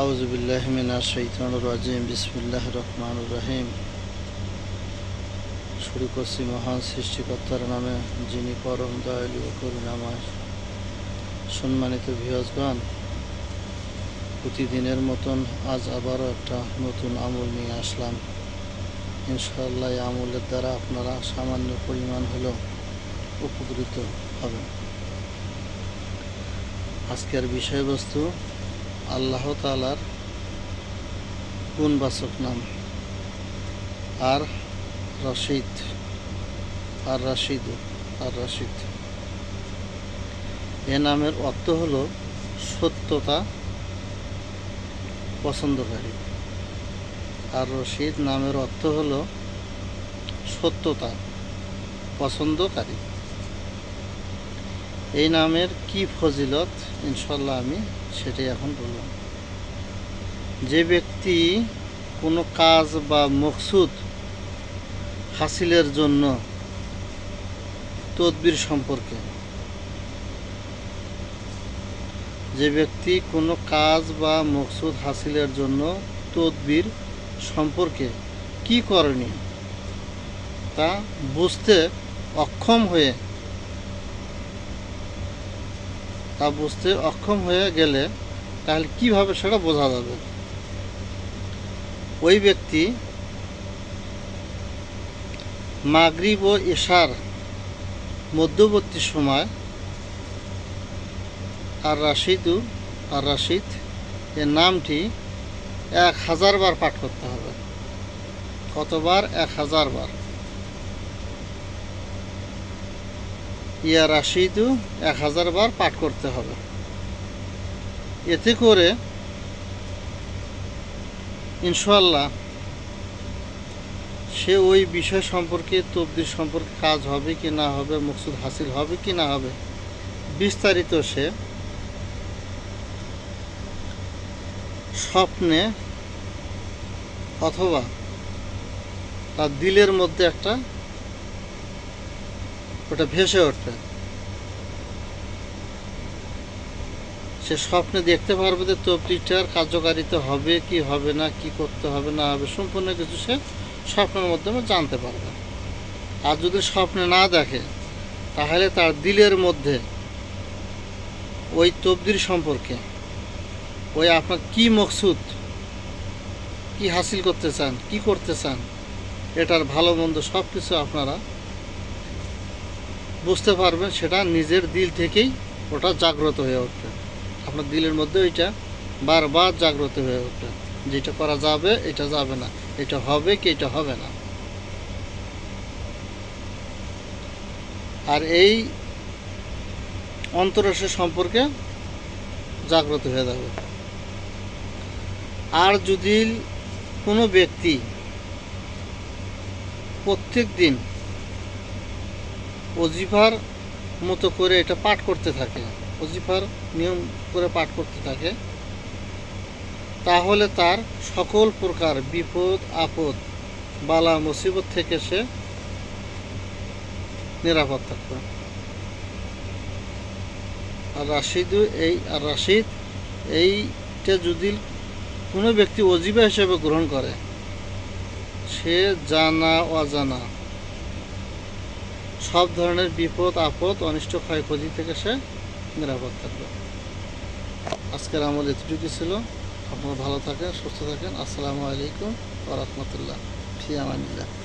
আউজুবিল্লাহ মিনাশ শৈতানুর রাজিম বিসমিল্লাহ রহমান রহিম। শুরু করছি মহান সৃষ্টিকর্তার নামে, যিনি পরম দয়ালু ও করুণাময়। সম্মানিত ভিয়জগণ প্রতিদিনের মতন আজ আবারও একটা নতুন আমল নিয়ে আসলাম। ইনশাআল্লাহ আমলের দ্বারা আপনারা সামান্য পরিমাণ হলেও উপকৃত হবেন। আজকের বিষয়বস্তু আল্লাহ তালার গুণবাচক নাম। আর রশিদ, আর রাশিদ আর রাশিদ। এ নামের অর্থ হল সত্যতা পছন্দকারী। আর রশিদ নামের অর্থ হল সত্যতা পছন্দকারী। এই নামের কি ফজিলত? ইনশাল্লাহ আমি সেটাই এখন বললাম। যে ব্যক্তি কোনো কাজ বা মকসুদ হাসিলের জন্য তদবির সম্পর্কে, যে ব্যক্তি কোনো কাজ বা মকসুদ হাসিলের জন্য তদবির সম্পর্কে কি করণীয় তা বুঝতে অক্ষম হয়ে তা বুঝতে অক্ষম হয়ে গেলে তাহলে কীভাবে সেটা বোঝা যাবে? ওই ব্যক্তি মাগরিব ও এশার মধ্যবর্তী সময় আর রাশিদু আর রাশিদ এর নামটি এক হাজার বার পাঠ করতে হবে। কতবার? এক হাজার বার। ইয়া রাশিদু এক হাজার বার পাঠ করতে হবে। এতে করে ইনশাল্লাহ সে ওই বিষয় সম্পর্কে তবদির সম্পর্কে কাজ হবে কি না হবে, মকসুদ হাসিল হবে কি না হবে, বিস্তারিত সে স্বপ্নে অথবা তার দিলের মধ্যে একটা ওটা ভেসে উঠবে সে স্বপ্নে দেখতে পারবে যে তবলিটার কার্যকারিতা হবে, কি হবে না, কি করতে হবে না হবে, সম্পূর্ণ কিছু সে স্বপ্নের মাধ্যমে জানতে পারবে। আর যদি স্বপ্নে না দেখে, তাহলে তার দিলের মধ্যে ওই তবদির সম্পর্কে, ওই আপনার কি মকসুদ, কি হাসিল করতে চান, কি করতে চান, এটার ভালো মন্দ সব কিছু আপনারা বুঝতে পারবেন, সেটা নিজের দিল থেকেই ওটা জাগ্রত হয়ে উঠবে। আপনার দিলের মধ্যে ওইটা বারবার জাগ্রত হয়ে উঠবে। যেটা করা যাবে, এটা যাবে না। এটা হবে কি, এটা হবে না। আর এই অন্তরাশয় সম্পর্কে জাগ্রত হয়ে যাবে। আর যদি কোনো ব্যক্তি প্রত্যেক দিন অজিফার মতো করে এটা পাঠ করতে থাকে। অজিফার নিয়ম করে পাঠ করতে থাকে। তাহলে তার সকল প্রকার বিপদ, আপদ, বালা, মুসিবত থেকে সে নিরাপদ থাকবে। আর রাশিদু এই, আর রাশিদ এইটা যদি কোনো ব্যক্তি অজিবা হিসেবে গ্রহণ করে, সে জানা, অজানা সব ধরনের বিপদ, আপদ, অনিষ্ট, ক্ষয়ক্ষতি থেকে সে নিরাপদ থাকবে। আজকের আমল এতটুকু ছিল। আপনারা ভালো থাকেন, সুস্থ থাকেন। আসসালামু আলাইকুম ওরহমতুল্লাহ ফি আমানিল্লাহ।